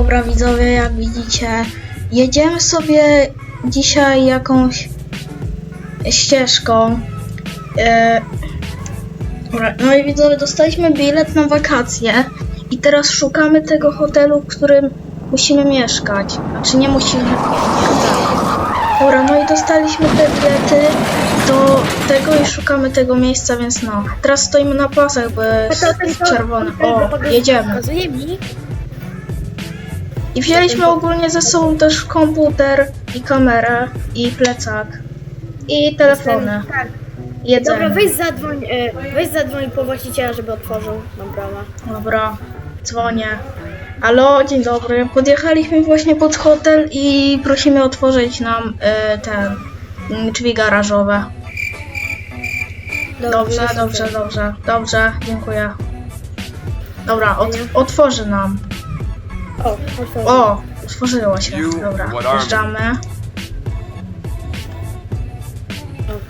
Dobra widzowie, jak widzicie, jedziemy sobie dzisiaj jakąś ścieżką. E, no i widzowie, dostaliśmy bilet na wakacje i teraz szukamy tego hotelu, w którym musimy mieszkać. Znaczy nie musimy. Nie, tak. Dobra, no i dostaliśmy te bilety do tego i szukamy tego miejsca, więc no. Teraz stoimy na pasach, bo jest czerwony. O, jedziemy. I wzięliśmy ogólnie ze sobą też komputer i kamerę i plecak i telefony. Tak. Jedzenie. Dobra, weź zadzwoń, e, weź zadzwoń po właściciela, żeby otworzył nam bramę. Dobra, dzwonię. Halo, dzień dobry. Podjechaliśmy właśnie pod hotel i prosimy otworzyć nam e, ten mm, drzwi garażowe. Dobrze, dobrze, dobrze, dobrze, dziękuję. Dobra, ot otworzy nam. O, otworzył. O, otworzyło się. Dobra, wjeżdżamy.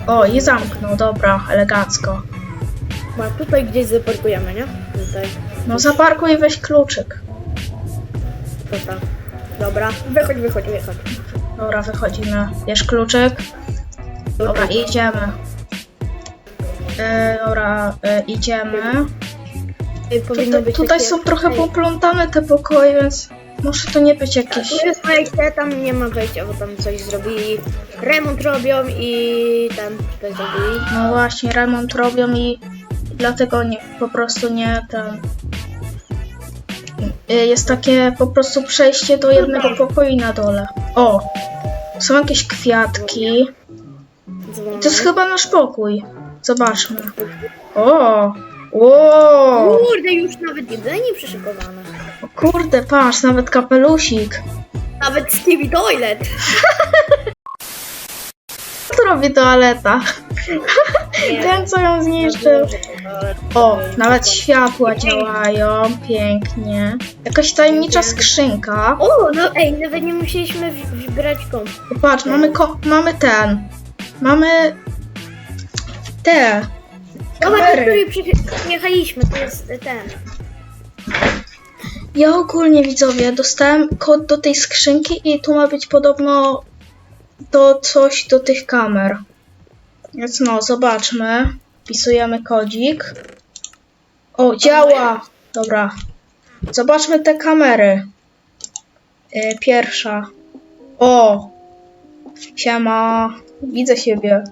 O, i zamknął, dobra, elegancko. Ma tutaj gdzieś zaparkujemy, nie? Tutaj. No zaparkuj i weź kluczyk. Tutaj. Dobra. Wychodź, wychodź, wychodź. Dobra, wychodzimy. Bierz kluczyk. Dobra, idziemy. E, dobra, e, idziemy. Tutaj powinno Tutaj, być tutaj takie- są trochę poplątane te pokoje, więc może to nie być jakieś... Tu jest wejście, tam nie ma wejścia, bo tam coś zrobili. Remont robią i tam coś zrobili. No właśnie, remont robią i dlatego nie, po prostu nie ten... Y, Jest takie po prostu przejście do jednego pokoju na dole. O! Są jakieś kwiatki. To jest chyba nasz pokój. Zobaczmy. O! Wow! Kurde, już nawet jedzenie przyszykowane. O kurde, patrz, nawet kapelusik. Nawet Stevie Toilet. Co robi toaleta? Ten, co ją zniszczył. O, nawet światła działają, pięknie. Jakaś tajemnicza skrzynka. O, no ej, nawet nie musieliśmy w- wybierać komp. Patrz, mamy, ko- mamy ten. Mamy te. Dobra, do Kamery. której przyje- przyjechaliśmy, to jest ten. Ja ogólnie widzowie dostałem kod do tej skrzynki i tu ma być podobno to coś do tych kamer. Więc no, zobaczmy. Wpisujemy kodzik. O, działa! Dobra. Zobaczmy te kamery. Y, Pierwsza. O! Siema. Widzę siebie.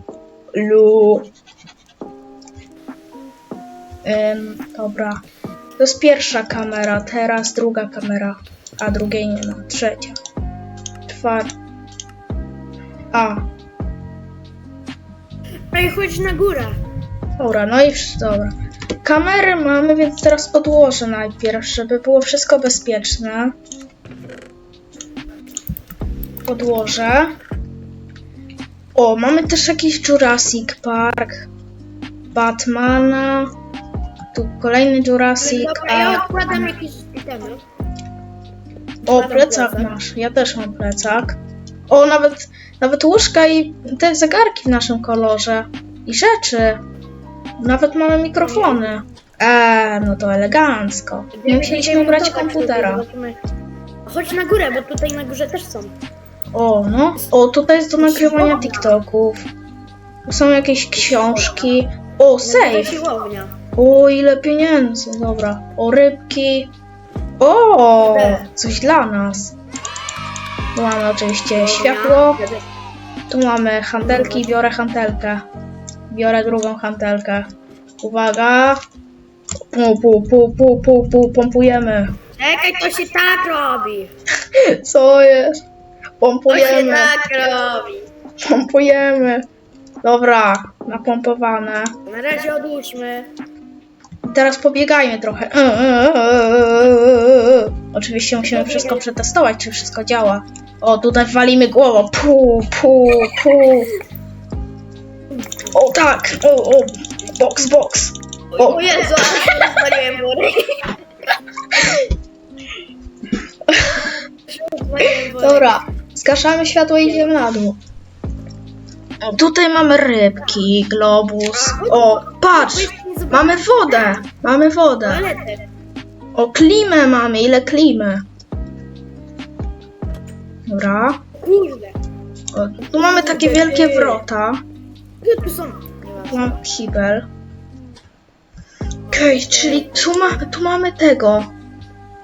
Lu. Dobra. To jest pierwsza kamera, teraz druga kamera, a drugiej nie ma. Trzecia. Czwarta. A, Ej, chodź na górę. dobra, no i dobra. Kamery mamy, więc teraz odłożę najpierw, żeby było wszystko bezpieczne. Odłożę. O, mamy też jakiś Jurassic Park. Batmana. Tu kolejny Jurassic. Dobra, ja a- odkładam jakieś itemy. O, plecak masz. Ja też mam plecak. O, nawet, nawet łóżka i te zegarki w naszym kolorze. I rzeczy. Nawet mamy mikrofony. Eee, no to elegancko. Nie musieliśmy Będziemy brać montować komputera. Chodź na górę, bo tutaj na górze też są. O, no. O, tutaj jest do nagrywania. TikToków. Są jakieś książki. O, safe. siłownia. O, ile pieniędzy. Dobra. O, rybki. O, coś dla nas. Tu mamy oczywiście światło. Tu mamy hantelki, biorę hantelkę. Biorę drugą hantelkę. Uwaga. Pu, pu, pu, pu, pu, pu, pompujemy. Czekaj, to się tak robi. Co jest? To się Pompujemy, tak robi. pompujemy. Dobra, napompowane. Na razie odłóżmy. Teraz pobiegajmy trochę. Oczywiście musimy wszystko przetestować, czy wszystko działa. O, tutaj walimy głową. Pu, pu, pu. O tak, o, o, box, box. O, O Jezu, ale wodę. dobra, zgaszamy światło i idziemy na dół. O, tutaj mamy rybki, globus. O, patrz, mamy wodę, mamy wodę. Toaletę. O, klimę mamy, ile klimy. Dobra. Kurde. O, tu mamy takie wielkie wrota. Gdzie tu są? Tu mam kibel. Okej, czyli tu, ma, tu mamy tego.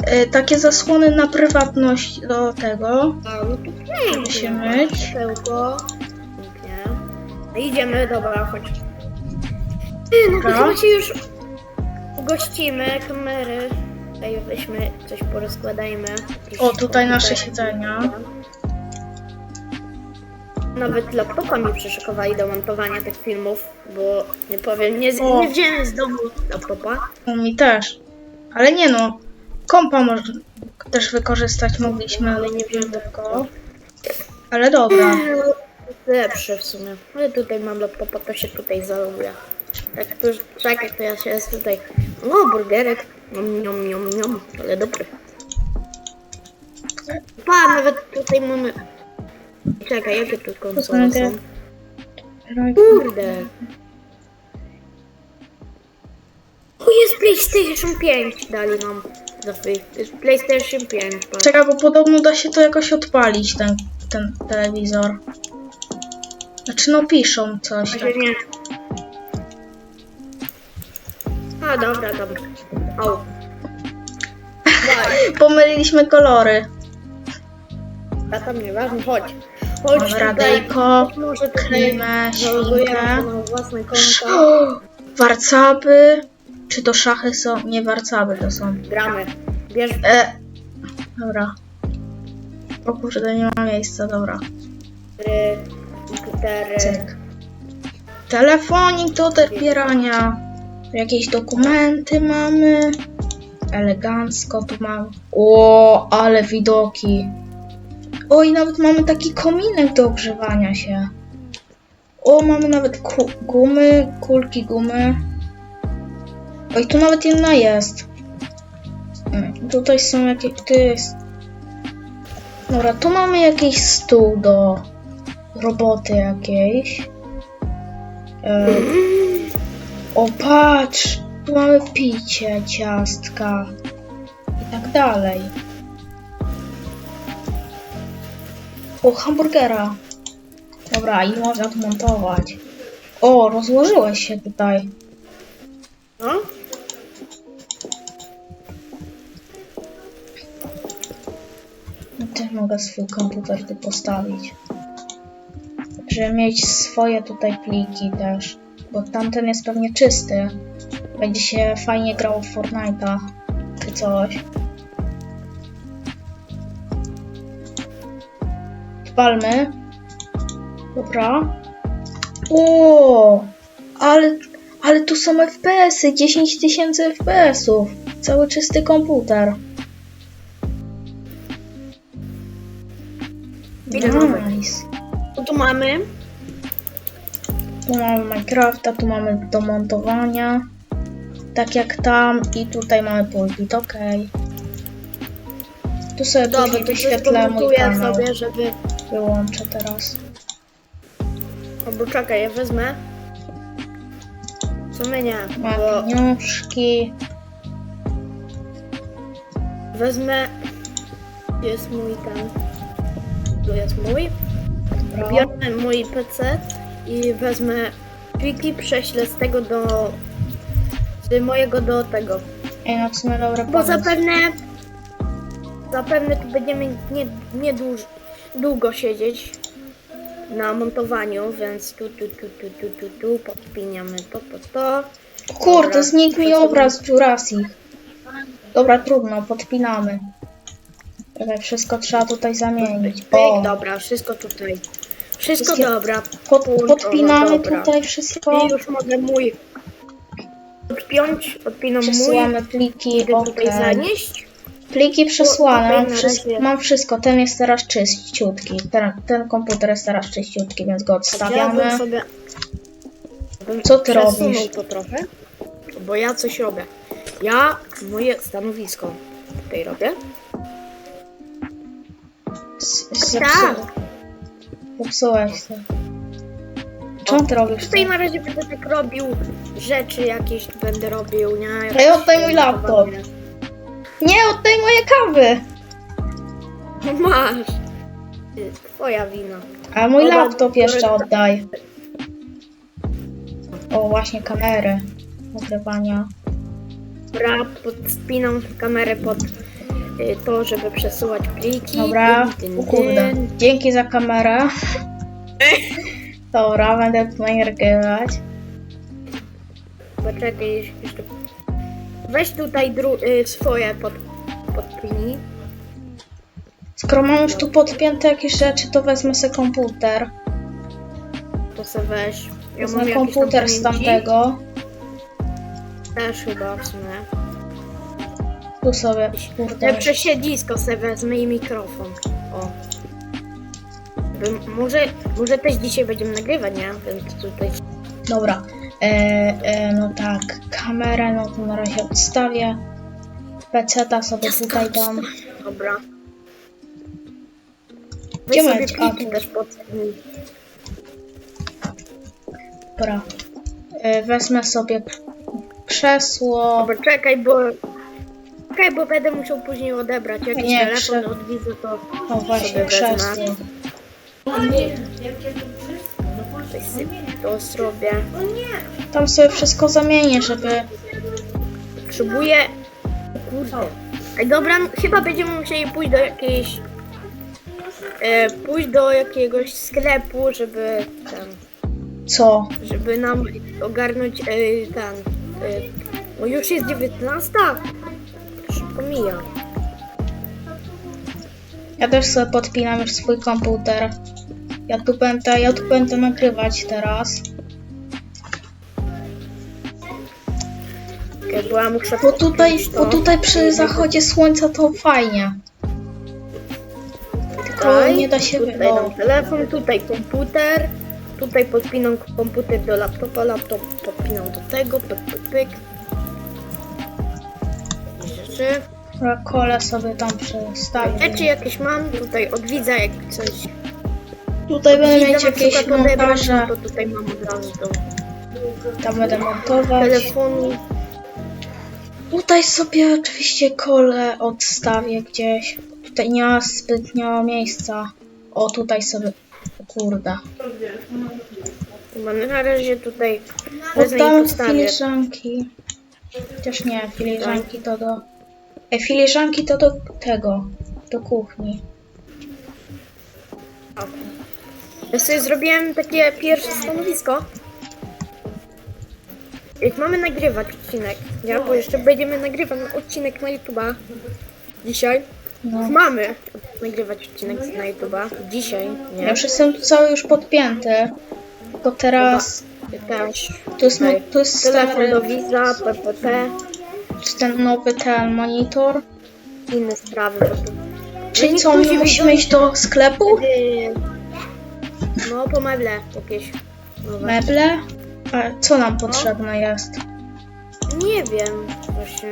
E, takie zasłony na prywatność do tego. A, no to się myć. Pięknie. Idziemy, dobra, chodź. Ty, no to chyba się już ugościmy, kamery. Tutaj weźmy, coś porozkładajmy. O, tutaj nasze siedzenia. Nawet laptopa mi przyszykowali do montowania tych filmów, bo nie powiem, nie, z, O. nie wziąłem z domu laptopa. U mi też. Ale nie no. Kompa można też wykorzystać mogliśmy, ale nie wiem tego. Ale dobra. Lepsze w sumie. Ale tutaj mam laptopa, to się tutaj zaloguję. Tak, to, czekaj, to ja się jest tutaj. O, burgerek. Niom, niom, niom, niom. Ale dobry. Pa, nawet tutaj mamy... Czekaj, jakie tu konsole są? Kurde. O, jest PlayStation 5 dali nam. Jest PlayStation 5. patrz. Czekaj, bo podobno da się to jakoś odpalić, ten, ten telewizor. Znaczy no piszą coś. Tak. Nie. A, dobra, dobra. Daj, Pomyliliśmy kolory. a tam nieważne, chodź. Chodź Mamy tutaj. radyjko, Może tutaj klimę, zalogujemy świnkę. się na własne konta. O, warcaby. Czy to szachy są? Nie warcaby to są. Gramy. Bierz E, dobra. O kurde, nie ma miejsca, dobra. komputery. Cyk. Telefonik do odbierania. Jakieś dokumenty mamy. Elegancko tu mamy. O, ale widoki. O, i nawet mamy taki kominek do ogrzewania się. O, mamy nawet ku- gumy, kulki gumy. O, i tu nawet jedna jest. Mm, Tutaj są jakieś... Tu jest... Dobra, tu mamy jakiś stół do roboty jakiejś. E, o, patrz! Tu mamy picie, ciastka i tak dalej. O, hamburgera. Dobra, i można tu montować. O, rozłożyłeś się tutaj. No? No Też mogę swój komputer tu postawić. Żeby mieć swoje tutaj pliki też. Bo tamten jest pewnie czysty. Będzie się fajnie grało w Fortnite'a. Czy coś. Odpalmy. Dobra. O, ale, ale tu są FPS-y. 10 tysięcy FPS-ów. Cały czysty komputer. Ile mamy? Nice. No tu mamy. Tu mamy Minecrafta, tu mamy do montowania. Tak jak tam i tutaj mamy pulpit, okej. Tu sobie Dobra, później wyświetlę mój kanał. sobie, żeby... Wyłączę teraz. Albo czekaj, ja wezmę. Co my nie, Mam bo pieniążki. wezmę... Jest mój ten... Tu jest mój. Biorę mój PC i wezmę pliki, prześlę z tego do... Z mojego do tego. Ej, no sumie dobry Bo pomysł. zapewne... Zapewne tu będziemy nie, nie dłuż, długo siedzieć na montowaniu, więc tu, tu, tu, tu, tu, tu, tu, podpiniamy to, to, to. Kurde, Dobra. znikł mi obraz Jurassic. Dobra, trudno, podpinamy. Wszystko trzeba tutaj zamienić. O, Pyk, dobra, wszystko tutaj. Wszystko Wszystkie- dobra. pod, podpinamy dobra. tutaj wszystko. I już mogę mój odpiąć, odpinam mój. Przesyłamy pliki, Idę tutaj okej. zanieść. Pliki przesłane, mam, na wszystko, razie- mam wszystko, ten jest teraz czyściutki, ten, ten komputer jest teraz czyściutki, więc go Ja odstawiamy. bym sobie... bym Co ty przesunął robisz? to trochę, bo ja coś robię. Ja moje stanowisko tutaj robię. S- Tak. Zepsułeś to. Czemu ty robisz to? Tutaj na razie będę tak robił rzeczy jakieś będę robił, nie? Ej, oddaj mój laptop. Nie, oddaj moje kawy! No masz. twoja wina. A mój Dobra, laptop jeszcze dobra. oddaj. O, właśnie kamery nagrywania. Dobra, podspinam kamerę pod y, to, żeby przesuwać pliki. Dobra, o kurde. Dzięki za kamerę. Dobra, będę tutaj nagrywać. Poczekaj, jeszcze... Weź tutaj dru- y, swoje pod, podpinij. Skoro mam już tu podpięte jakieś rzeczy, to wezmę sobie komputer. To se weź. Ja Wezmę mam jakieś tam komputer z pamięci. tamtego. Też chyba w sumie. Tu sobie, kurde. Lepsze siedzisko se wezmę i mikrofon. O. By, może, może też dzisiaj będziemy nagrywać, nie? Więc tutaj... Dobra. E, e, no tak, kamerę, no to na razie odstawię. PC-ta sobie tutaj dam. Dobra. Gdzie Weź sobie macie? A, pliki tu. też. Dobra. E, wezmę sobie krzesło. Dobra, czekaj, bo... Czekaj, bo będę musiał później odebrać jakiś Nie, telefon krze- od widza, to O właśnie, sobie. Coś to zrobię. Tam sobie wszystko zamienię, żeby... Potrzebuję... Kurde. Ej, dobra, no, chyba będziemy musieli pójść do jakiejś... E, pójść do jakiegoś sklepu, żeby ten... Co? Żeby nam ogarnąć e, ten... E, no już jest 19? Szybko mija. Ja też sobie podpinam już swój komputer. Ja tu będę, ja tu będę nagrywać teraz. Bo ja muszę... Bo tutaj, bo tutaj przy zachodzie słońca to fajnie. Tylko Tutaj, nie da się... Tutaj dam telefon, tutaj komputer. Tutaj podpinam komputer do laptopa, laptop podpinam do tego, pyk, pyk, pyk. Rzeczy. kole sobie tam przestawię. Rzeczy jakieś mam, tutaj od widza jak coś. Tutaj będę mieć jakieś odebrać, montaże. no to tutaj mam od razu do Tam będę montować. telefonu. Tutaj sobie oczywiście kole odstawię gdzieś. Tutaj nie ma zbytnio miejsca. O, tutaj sobie. Kurde. Mam na razie tutaj Oddam filiżanki. Chociaż nie, filiżanki to do. Filiżanki to do tego. Do kuchni. Ja sobie zrobiłem takie pierwsze stanowisko. Jak mamy nagrywać odcinek, nie? Bo jeszcze będziemy nagrywać odcinek na YouTube'a. Dzisiaj. No. Mamy nagrywać odcinek na YouTube'a. Dzisiaj, nie? Ja już jestem tu cały już podpięty. Tylko teraz. Też. Tu jest, mo- tu jest Telefon do stary. jest ten nowy ten monitor. inne sprawy. bo to- Czyli No co, my niektórzy musimy iść do sklepu? Yy, No, po meble jakieś nowe. Meble? A co nam potrzebne jest? Nie wiem, właśnie.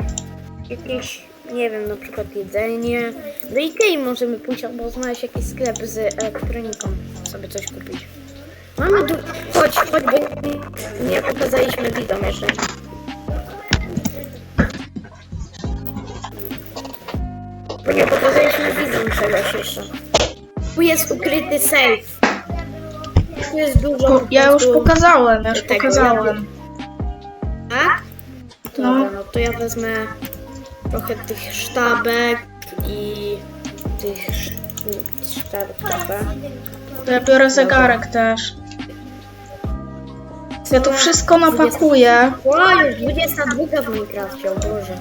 Jakieś, nie wiem, na przykład jedzenie. Do Ikei możemy pójść albo znaleźć jakiś sklep z elektroniką, sobie coś kupić. Mamy tu, chodź, chodź, bo nie- nie pokazaliśmy widzom jeszcze. Bo nie pokazaliśmy widzom czegoś jeszcze. Tu jest ukryty safe. Tu jest dużo Po, ja już pokazałem, ja już tego, pokazałem. Tak? No. Dobra, no to ja wezmę trochę tych sztabek i tych sztabek. To ja biorę zegarek też. Ja to wszystko napakuję. O, już 22 w Minecrafcie, o Boże.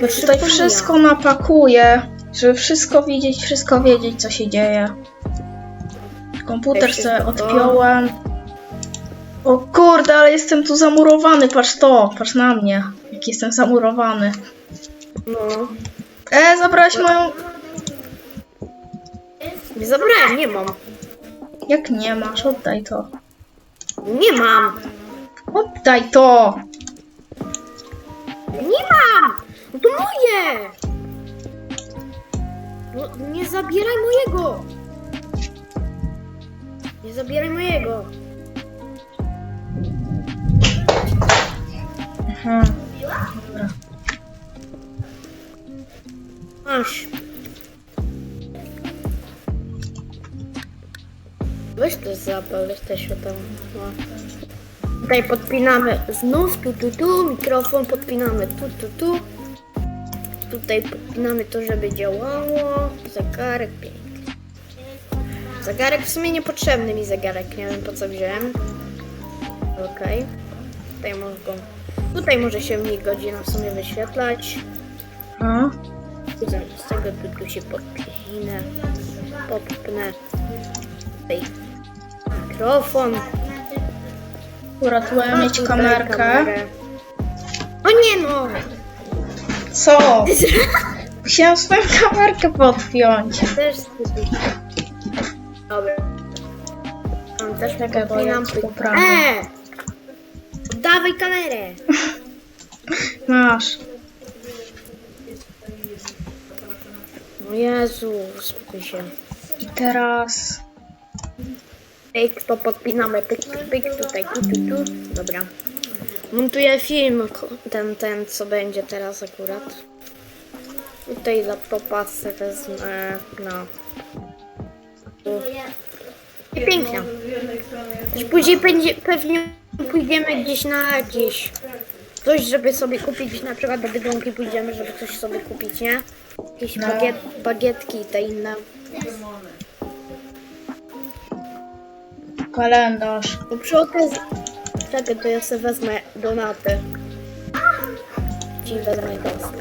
Ja tutaj wszystko napakuję, żeby wszystko widzieć, wszystko wiedzieć, co się dzieje. Komputer sobie odpiąłem. O kurde, ale jestem tu zamurowany, patrz to, patrz na mnie. Jak jestem zamurowany. No. E, zabrałeś moją... Nie zabrałem, nie mam. Jak nie masz, oddaj to. Nie mam. Oddaj to! Nie mam! No to moje! No nie zabieraj mojego! Nie zabieraj mojego! Aha. Masz. Weź to zapal, weź te światełko. No. Tutaj podpinamy znów, tu, tu, tu, mikrofon podpinamy tu, tu, tu. Tutaj podpinamy to, żeby działało. Zegarek piękny. Zegarek w sumie niepotrzebny mi zegarek, nie wiem po co wziąłem. Okej. Tutaj może go. Tutaj może się mi godzina w sumie wyświetlać. A? Z tego tu, tu się podpinę. Podpnę. Tutaj mikrofon. A, mieć tutaj kamerkę. kamerę. O nie no! Co? Musiałam swoją kamerkę podpiąć. Też. Dobra. Mam też ja to poprawię. Eee! Dawaj kamerę! Masz. No Jezu, spokój się. I teraz... Pyk, to podpinamy. Pyk, pyk, pyk, tutaj, tu, tu, tu. Dobra. Montuję film, ten, ten, co będzie teraz akurat. Tutaj laptopa sobie wezmę na... Tu. I pięknie. Później będzie, pewnie pójdziemy gdzieś na jakieś... Coś, żeby sobie kupić, na przykład do Biedronki pójdziemy, żeby coś sobie kupić, nie? Jakieś No. bagiet, bagietki i te inne. Kalendarz. No przy okazji... Czekaj, to ja sobie wezmę donaty. Ci wezmę gaz.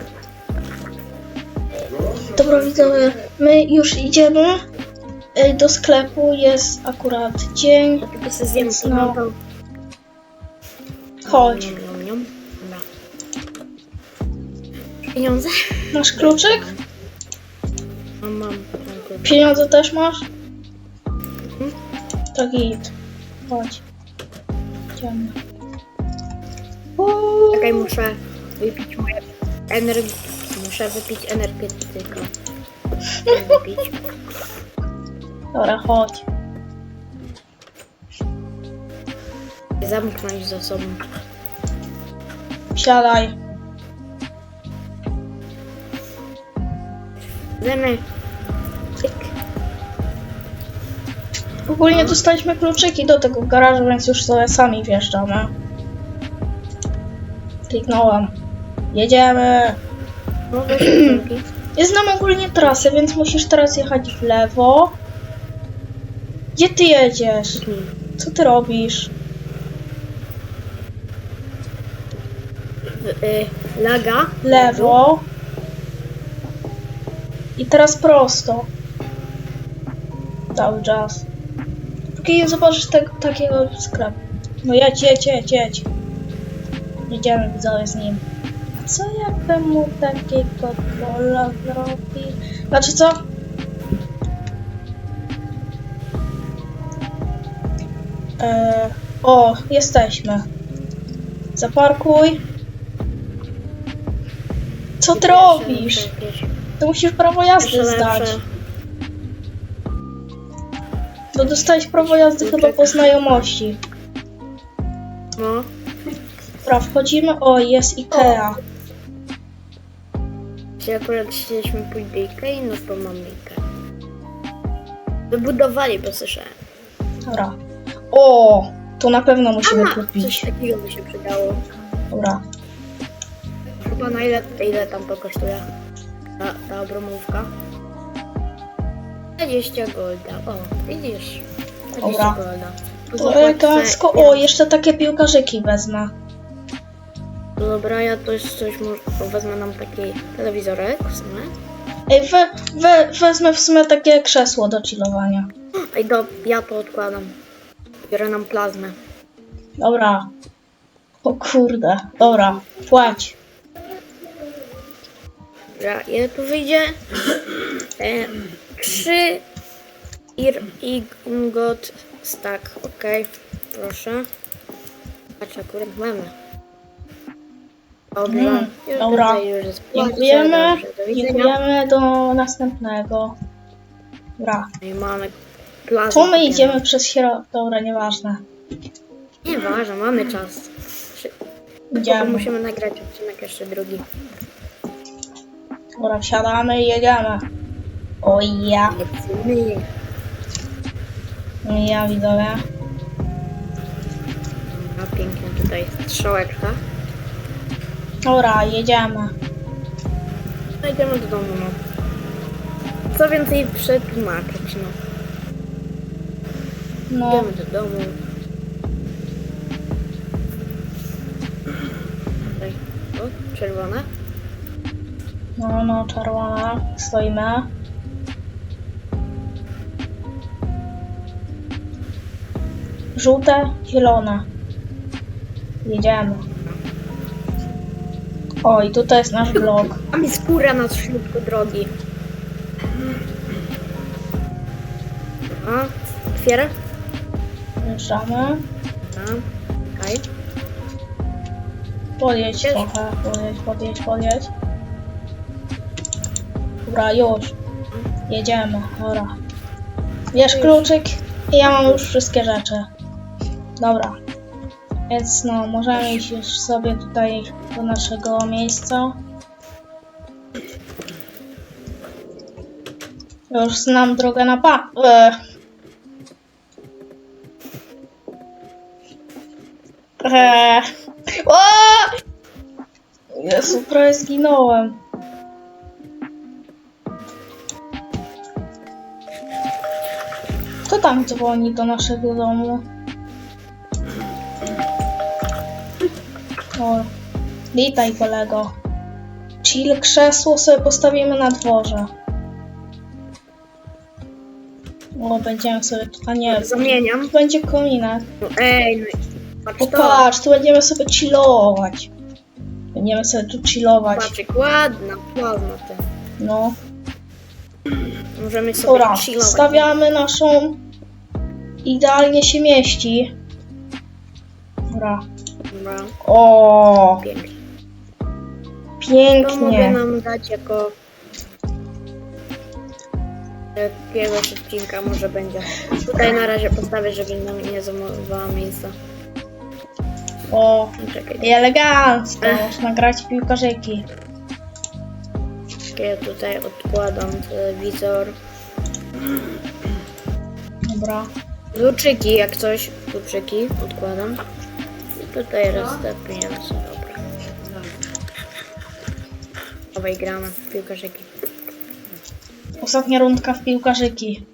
Dobra widzowie, my już idziemy do sklepu, jest akurat dzień. Tylko sobie zjem No. Chodź. Niam, niam. Dobra. Pieniądze? Masz kluczyk? Mam, mam. mam klucz. Pieniądze też masz? Mhm. To git. Chodź. Uuu. Czekaj, muszę wypić moje energię. Muszę wypić energetyka. Muszę wypić. Dobra, chodź. Zamknąć za sobą. Siadaj. Zemy. Ogólnie dostaliśmy kluczyki do tego garażu, więc już sobie sami wjeżdżamy. Kliknąłem. Jedziemy. No zamki. Ja znam ogólnie trasę, więc musisz teraz jechać w lewo. Gdzie ty jedziesz? Co ty robisz? Y, laga. Lewo. I teraz prosto. Cały czas. Nie zobaczysz tego, takiego sklepu. No jedź, jedź, jedź, jedź. Jedziemy widzowie z nim. A co jakbym mu takiego pola zrobił? Znaczy co? Eee, o, jesteśmy. Zaparkuj. Co ty robisz? Ty musisz prawo jazdy zdać. No dostałeś prawo jazdy chyba po znajomości. No. Dobra, wchodzimy. O, jest Ikea. Jeśli akurat chcieliśmy pójść do Ikei, no to mam Ikea. Wybudowali, bo słyszałem. Dobra. O, to na pewno musimy Aha, coś kupić. takiego by się przydało. Dobra. Chyba na ile, ile tam to kosztuje? Ta, ta obromówka? 20 golda. O, widzisz? 20 Dobra. golda. To elegancko. O, jeszcze takie piłkarzyki wezmę. Dobra, ja to jest coś, może wezmę nam taki telewizorek w sumie. Ej, we, we, wezmę w sumie takie krzesło do chillowania. Ej, do, ja to odkładam. Biorę nam plazmę. Dobra. O kurde. Dobra, płać. Dobra, ile tu wyjdzie? E, 3 ir ingot stack. Okej, proszę. Patrz, akurat mamy. Dobrze. Mm, Już dobra. Już Dziękujemy. Dziękujemy do następnego. Dobra. I mamy plazmę. To my idziemy przez środek. Dobra, nieważne. Nieważne, mamy czas. Idziemy. musimy nagrać odcinek jeszcze drugi. Dobra, wsiadamy i jedziemy. O ja. No ja widzowie. A pięknie tutaj strzałeczka. Dobra, jedziemy. No idziemy do domu, no. Co więcej przetłumaczyć, no. No, Idziemy do domu. Tutaj. O, czerwone. no, no, czerwona. Stoimy. Żółte, zielone. Jedziemy. O, i tutaj jest nasz blok. Tam jest góra na środku drogi. A, otwiera? Wjeżdżamy. A, okej. Podjedź Jest. trochę, podjedź, podjedź, podjedź. Dobra, już. Jedziemy, dobra. Już. kluczyk i ja mam już wszystkie rzeczy. Dobra. Więc no, możemy iść już sobie tutaj do naszego miejsca. Już znam drogę na pa... E. Eee. O! Jezu, prawie zginąłem. Kto tam dzwoni do naszego domu? O, witaj kolego. Chill krzesło sobie postawimy na dworze. O, będziemy sobie tutaj, nie, Zamieniam. tu będzie kominek. No, ej, no, patrz to. Popatrz, tu będziemy sobie chillować. Będziemy sobie tu chillować. Patrzyk, ładna, ładna ty. No. Możemy sobie Dobra, chillować. stawiamy naszą. Idealnie się mieści. Dobra. Dobra, O, pięknie. To mogę pięknie. nam dać jako jakiegoś odcinka może będzie. Tutaj na razie postawię, żeby nam nie zajmowała miejsca. O, Czekaj, i elegancko. Ech. Można grać w piłkarzyki. ja tutaj odkładam telewizor. Dobra. Kluczyki, jak coś, kluczyki odkładam. Tutaj rozstawiam sobie, dobra. Dawaj, gramy w piłkarzyki. Ostatnia rundka w piłkarzyki.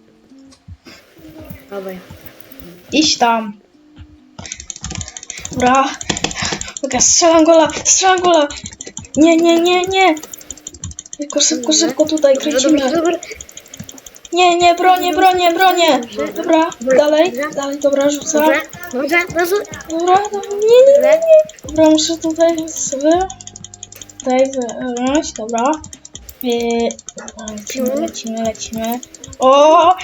Dawaj. Idź tam. Dobra. Dobra, strzelam gola, strzelam gola. Nie, nie, nie, nie. Tylko szybko, szybko tutaj kręcimy. Dobra, dobra. Nie, nie, bronię, bronię, bronię. Dobra, dalej, dalej, dobra, rzucam. Dobrze, dobrze, dobrze. Dobra, dobra, nie, nie, nie, nie. Dobra, muszę tutaj sobie... Tutaj wyjąć, dobra. Yy, lecimy, lecimy, lecimy. O,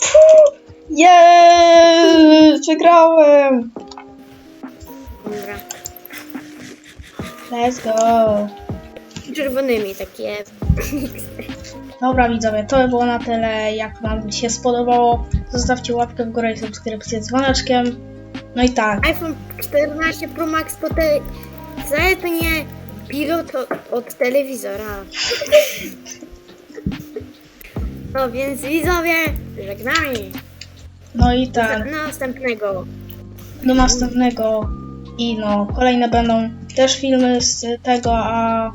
Puh! Jest, wygrałem. Dobra. Let's go. Czerwonymi takie. Dobra widzowie, to by było na tyle. Jak wam się spodobało, zostawcie łapkę w górę i subskrypcję z dzwoneczkiem. No i tak, iPhone 14 Pro Max to te... Zapnie pilot od, telewizora. No więc widzowie, żegnamy. no i Do tak. następnego. do następnego i no, kolejne będą też filmy z tego, a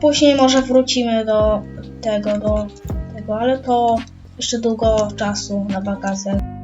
później może wrócimy do tego, do tego, ale to jeszcze długo czasu na wakacjach.